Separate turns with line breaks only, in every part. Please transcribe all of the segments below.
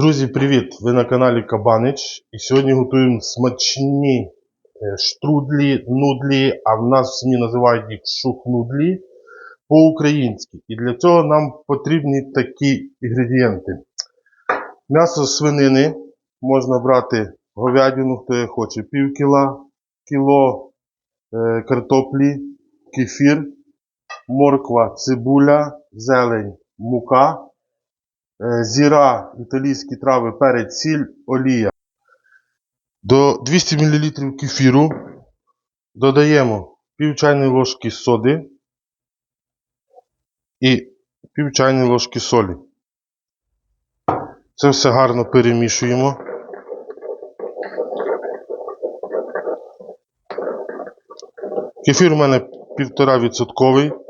Друзі, привіт! Ви на каналі Кабанич. І сьогодні готуємо смачні е, штрудлі, нудлі, а в нас в СМІ називають їх шухнудлі по-українськи. І для цього нам потрібні такі інгредієнти. М'ясо свинини можна брати говядину, хто як хоче, пів кіла, кіло е, картоплі, кефір, морква, цибуля, зелень, мука. Е, зіра, італійські трави, перець, сіль, олія. До 200 мл кефіру додаємо пів чайної ложки соди і пів чайної ложки солі. Це все гарно перемішуємо. Кефір у мене 1,5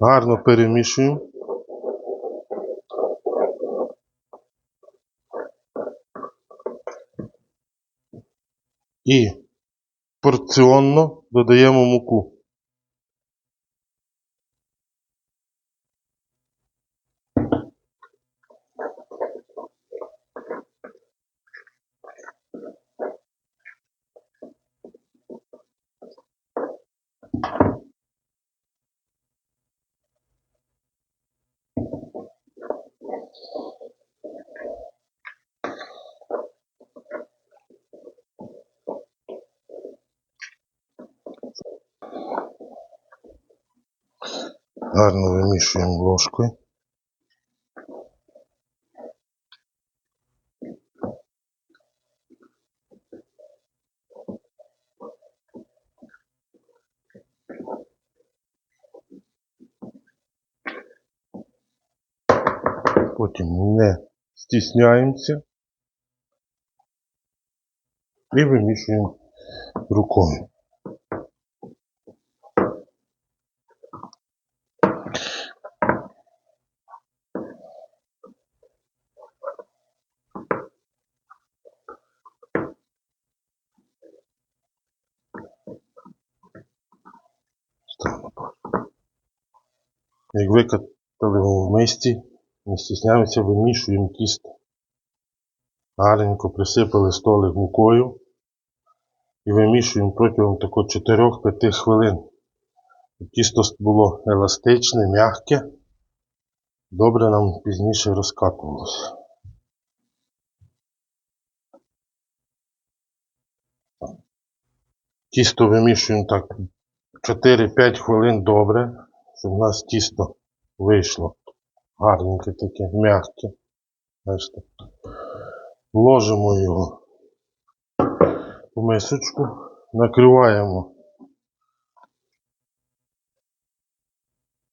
Гарно перемішуємо. І порціонно додаємо муку. Гарно вимішуємо ложкою. Потім не стісняємося і вимішуємо рукою. Викатали в мисті, не стісняємося, вимішуємо тісто. Гарненько присипали столик мукою і вимішуємо протягом тако 4-5 хвилин. Тісто було еластичне, м'яке, добре нам пізніше розкатувалося. Тісто вимішуємо так 4-5 хвилин добре, щоб у нас тісто вийшло гарненьке таке, м'яке. Бачите. Ложимо його в мисочку, накриваємо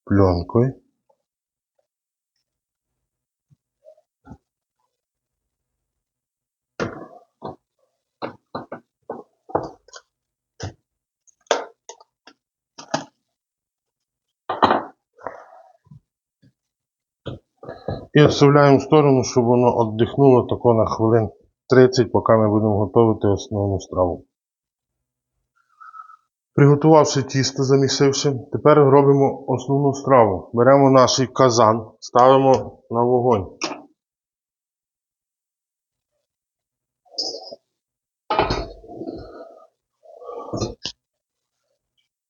пленкою. І відставляємо в сторону, щоб воно віддихнуло тако на хвилин 30, поки ми будемо готувати основну страву. Приготувавши тісто, замісивши, тепер робимо основну страву. Беремо наш казан, ставимо на вогонь.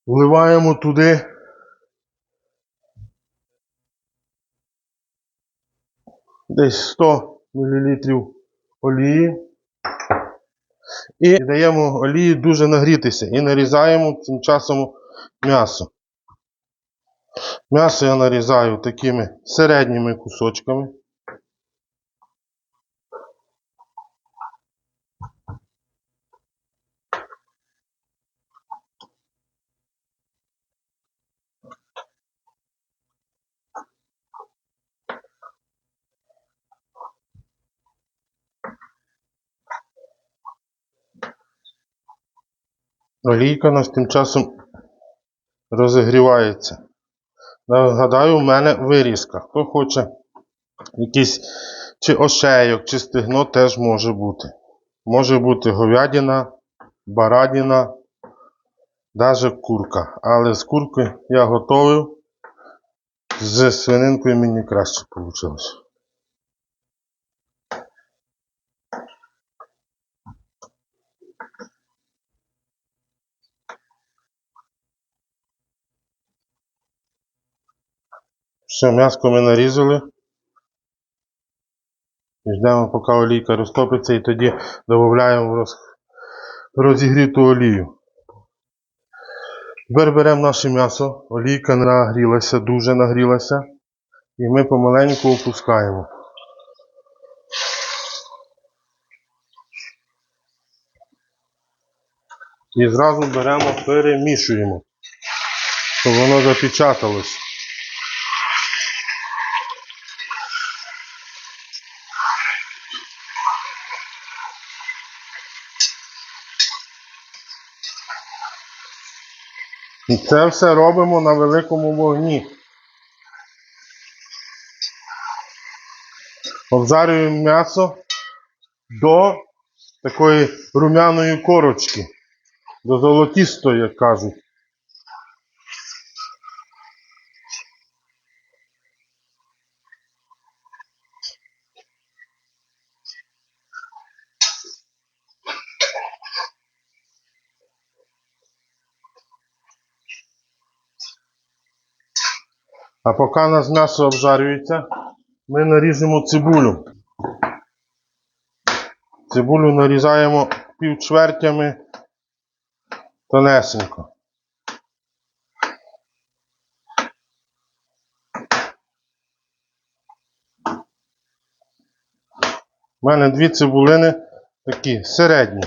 Вливаємо туди десь 100 мл олії. І даємо олії дуже нагрітися і нарізаємо тим часом м'ясо. М'ясо я нарізаю такими середніми кусочками. Олійка у нас тим часом розігрівається. Нагадаю, у мене вирізка. Хто хоче якийсь чи ошейок, чи стегно теж може бути. Може бути говядина, баранина, навіть курка. Але з курки я готовив З свининкою мені краще вийшло. Все, м'яско ми нарізали. Ждемо, поки олійка розтопиться, і тоді додаємо роз... розігріту олію. Тепер беремо наше м'ясо, олійка нагрілася, дуже нагрілася, і ми помаленьку опускаємо. І зразу беремо, перемішуємо, щоб воно запечаталось. І це все робимо на великому вогні. Обжарюємо м'ясо до такої румяної корочки, до золотістої, як кажуть. А поки нас м'ясо обжарюється, ми наріжемо цибулю. Цибулю нарізаємо півчвертями тонесенько. У мене дві цибулини такі середні.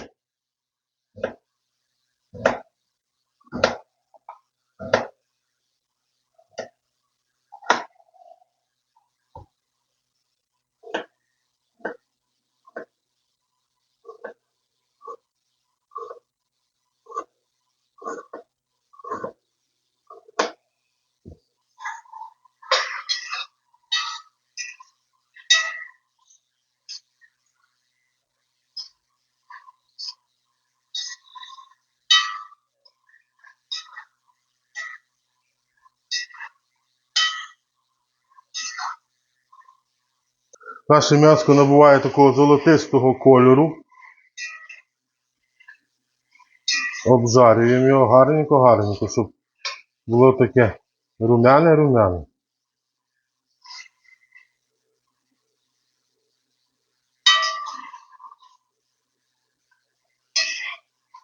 Наше м'ясо набуває такого золотистого кольору. Обжарюємо його гарненько-гарненько, щоб було таке румяне-румяне.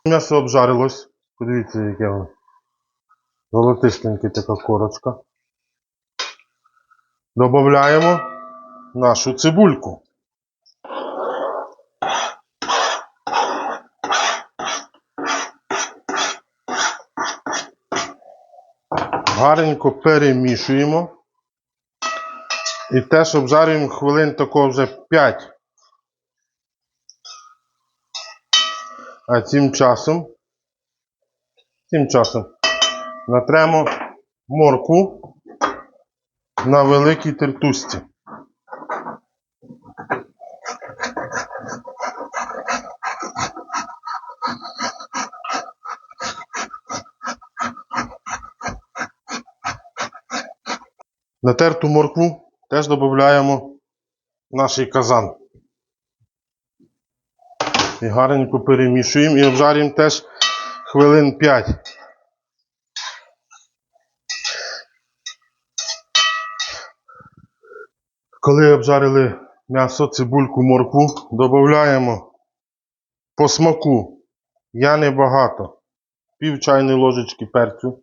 М'ясо обжарилось. Подивіться, яке воно. Золотистеньке така корочка. Добавляємо нашу цибульку. Гарненько перемішуємо. І теж обжарюємо хвилин такого вже 5. А цим часом, цим часом натремо моркву на великій тертушці. Натерту моркву теж додаємо наш казан. І гарненько перемішуємо і обжарюємо теж хвилин 5. Коли обжарили м'ясо, цибульку, моркву, додаємо по смаку. Я не багато. Пів чайної ложечки перцю.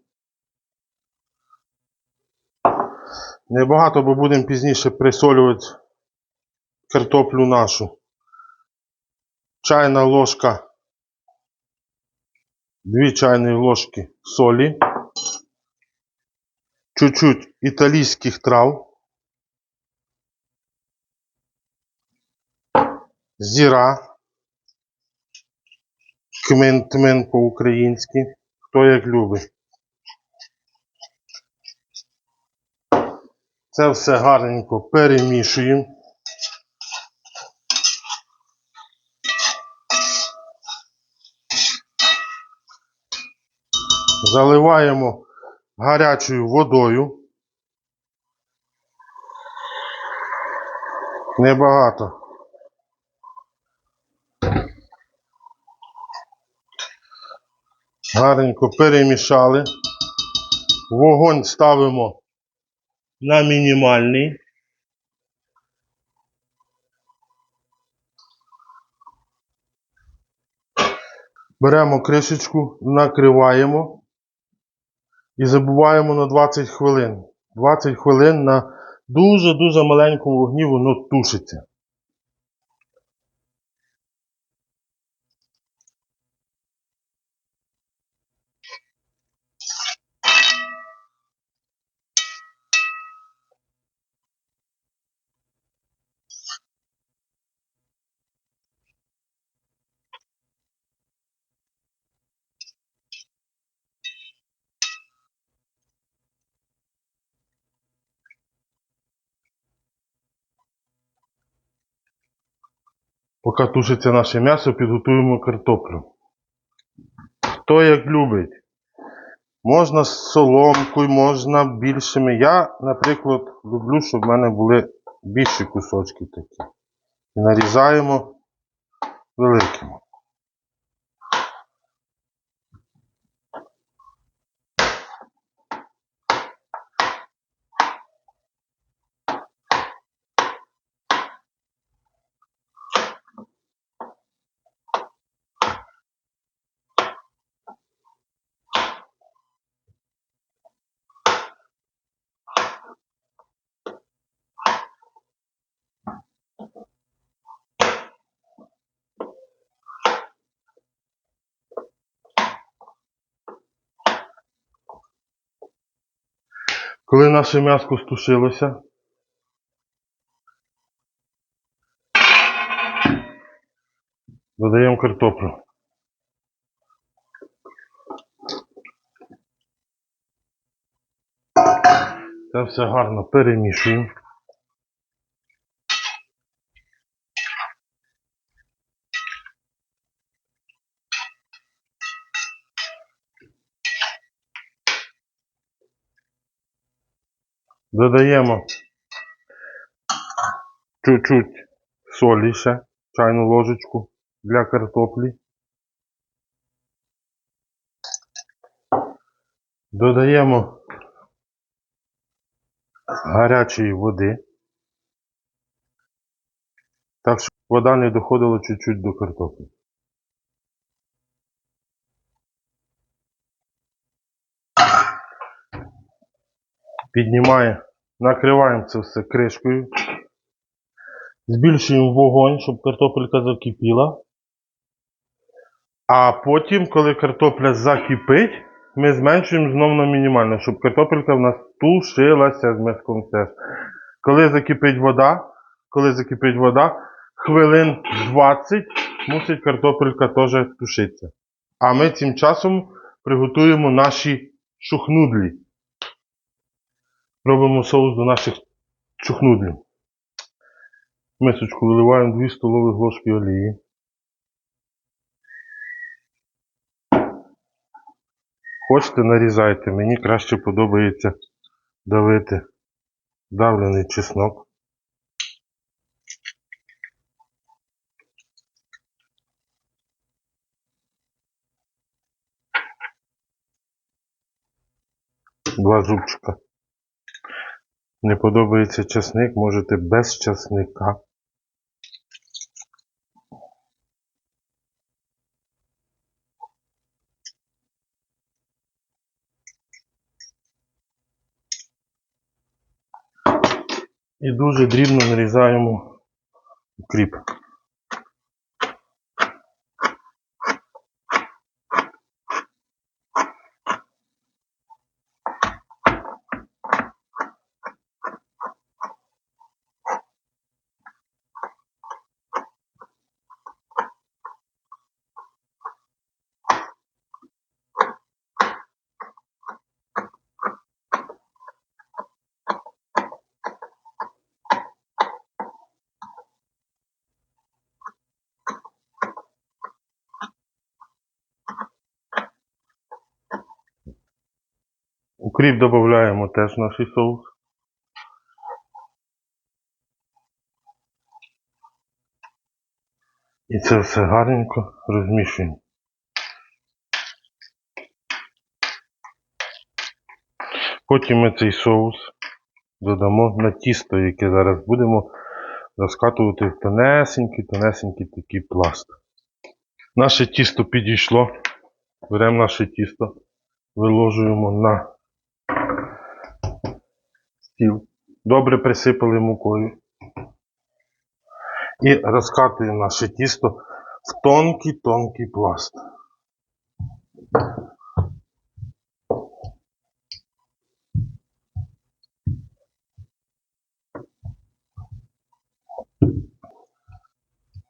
Небагато, бо будемо пізніше присолювати картоплю нашу. Чайна ложка, 2 чайні ложки солі, чуть-чуть італійських трав, зіра, кмин-тмин по-українськи, хто як любить. Це все гарненько перемішуємо. Заливаємо гарячою водою. Небагато. Гарненько перемішали. Вогонь ставимо на мінімальний. Беремо кришечку, накриваємо і забуваємо на 20 хвилин. 20 хвилин на дуже-дуже маленькому вогні воно тушиться. Поки тушиться наше м'ясо, підготуємо картоплю. Хто як любить. Можна з соломкою, можна більшими. Я, наприклад, люблю, щоб в мене були більші кусочки такі. І нарізаємо великими. Коли наше м'яско стушилося, додаємо картоплю. Це все гарно перемішуємо. Додаємо чуть-чуть солі ще, чайну ложечку для картоплі. Додаємо гарячої води. Так, щоб вода не доходила чуть-чуть до картоплі. Піднімає, накриваємо це все кришкою. Збільшуємо вогонь, щоб картопелька закипіла. А потім, коли картопля закипить, ми зменшуємо знову на мінімальне, щоб картопелька в нас тушилася з миском теж. Коли закипить вода, коли закипить вода, хвилин 20 мусить картопелька теж тушитися. А ми цим часом приготуємо наші шухнудлі. Робимо соус до наших чухнудлів. Мисочку виливаємо 2 столові ложки олії. Хочете, нарізайте. Мені краще подобається давити давлений чеснок. Два зубчика. Не подобається часник, можете без часника. І дуже дрібно нарізаємо укріп. Укріп додаємо теж наш соус. І це все гарненько розмішуємо. Потім ми цей соус додамо на тісто, яке зараз будемо розкатувати в тонесенький, тонесенький такий пласт. Наше тісто підійшло. Беремо наше тісто, виложуємо на стіл. Добре присипали мукою. І розкатуємо наше тісто в тонкий-тонкий пласт.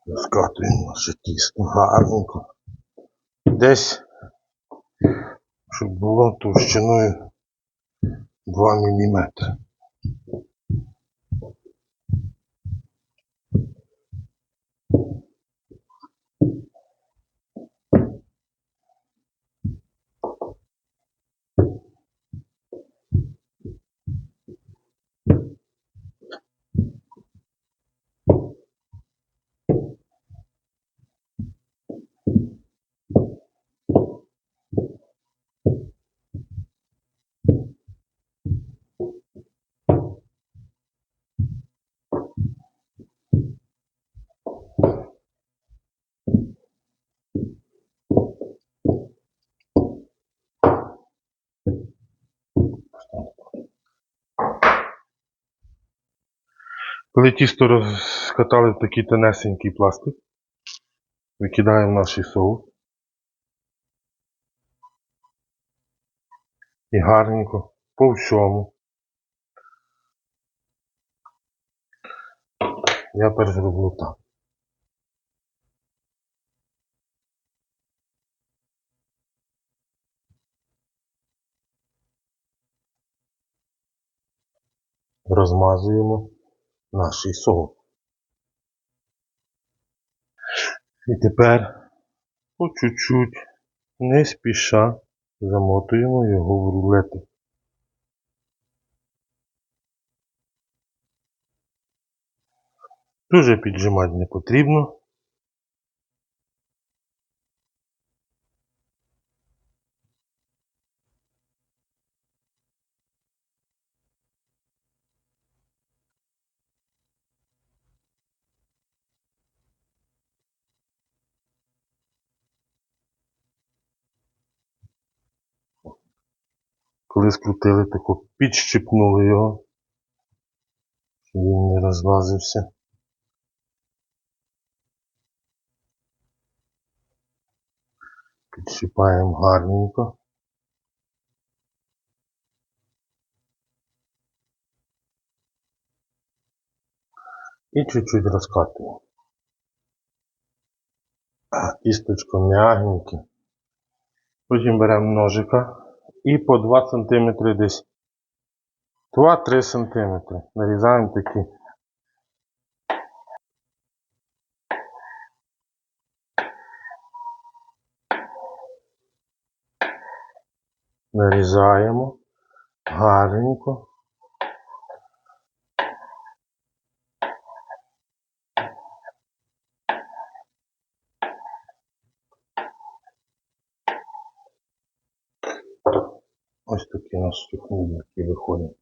Розкатуємо наше тісто гарненько. Десь, щоб було товщиною 2 мм. Коли тісто розкатали в такий тонесенький пластик, викидаємо наш соус. І гарненько по всьому. Я перш зроблю так. Розмазуємо наш соус. І тепер по чуть-чуть, не спіша, замотуємо його в рулети. Дуже піджимати не потрібно. Коли скрутили, тако підщипнули його, щоб він не розлазився. Підщипаємо гарненько. І чуть-чуть розкатуємо. А, Тісточко м'ягеньке. Потім беремо ножика і по 2 см десь 2-3 см нарізаємо такі. Нарізаємо гарненько. Ось такі у нас сухнівки виходять.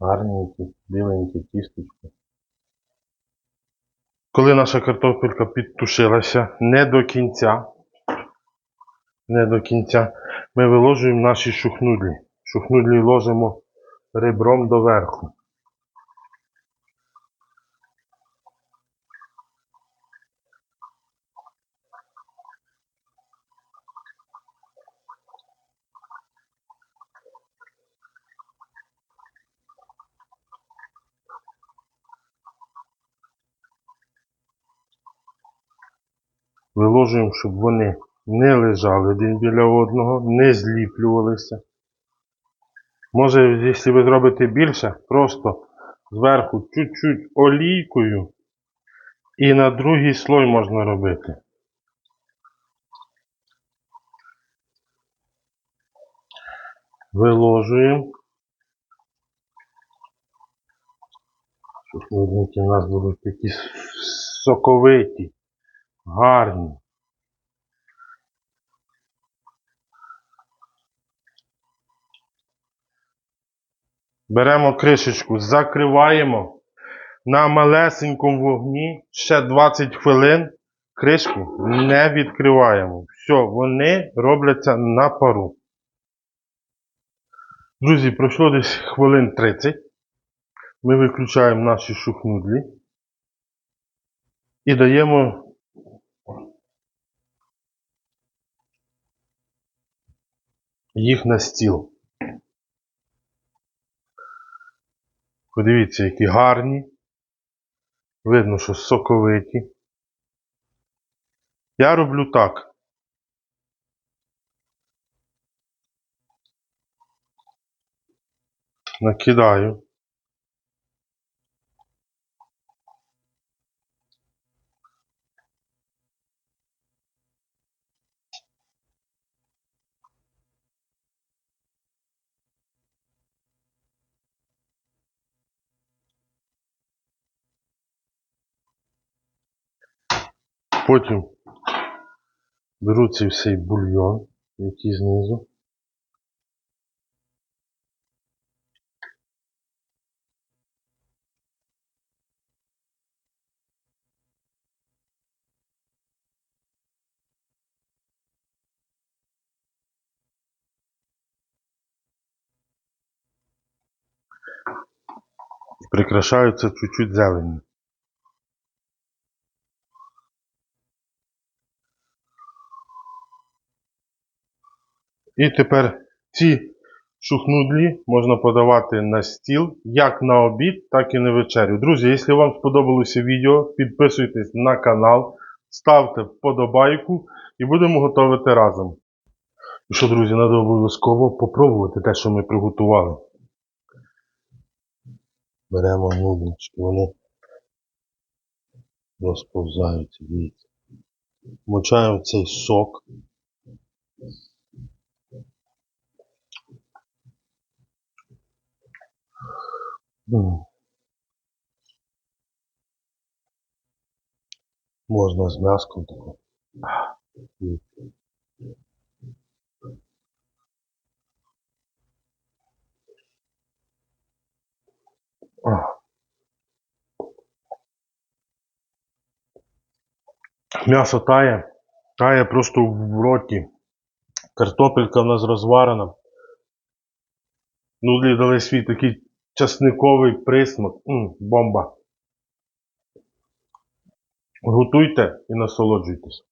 Гарненькі, біленькі тісточки. Коли наша картопелька підтушилася не до кінця, не до кінця, ми виложуємо наші шухнудлі. Шухнудлі ложимо ребром доверху. Виложуємо, щоб вони не лежали один біля одного, не зліплювалися. Може, якщо ви зробите більше, просто зверху чуть-чуть олійкою і на другий слой можна робити. Виложуємо, Шухнудинки у нас будуть такі соковиті, гарні. Беремо кришечку, закриваємо на малесенькому вогні ще 20 хвилин. Кришку не відкриваємо. Все, вони робляться на пару. Друзі, пройшло десь хвилин 30. Ми виключаємо наші шухнудлі і даємо їх на стіл. Подивіться, які гарні. Видно, що соковиті. Я роблю так. Накидаю. Потім беру цей всей бульйон, який знизу. Прикрашаю це чуть-чуть зеленню. І тепер ці шухнудлі можна подавати на стіл як на обід, так і на вечерю. Друзі, якщо вам сподобалося відео, підписуйтесь на канал, ставте вподобайку і будемо готувати разом. І що, друзі, треба обов'язково попробувати те, що ми приготували. Беремо нудочки, вони розповзаються, дивіться. Мочаємо цей сок. Можна з м'яском тако. М'ясо тає, тає просто в роті. Картопелька в нас розварена. Нудлі дали свій такий часниковий присмак. М, бомба. Готуйте і насолоджуйтесь.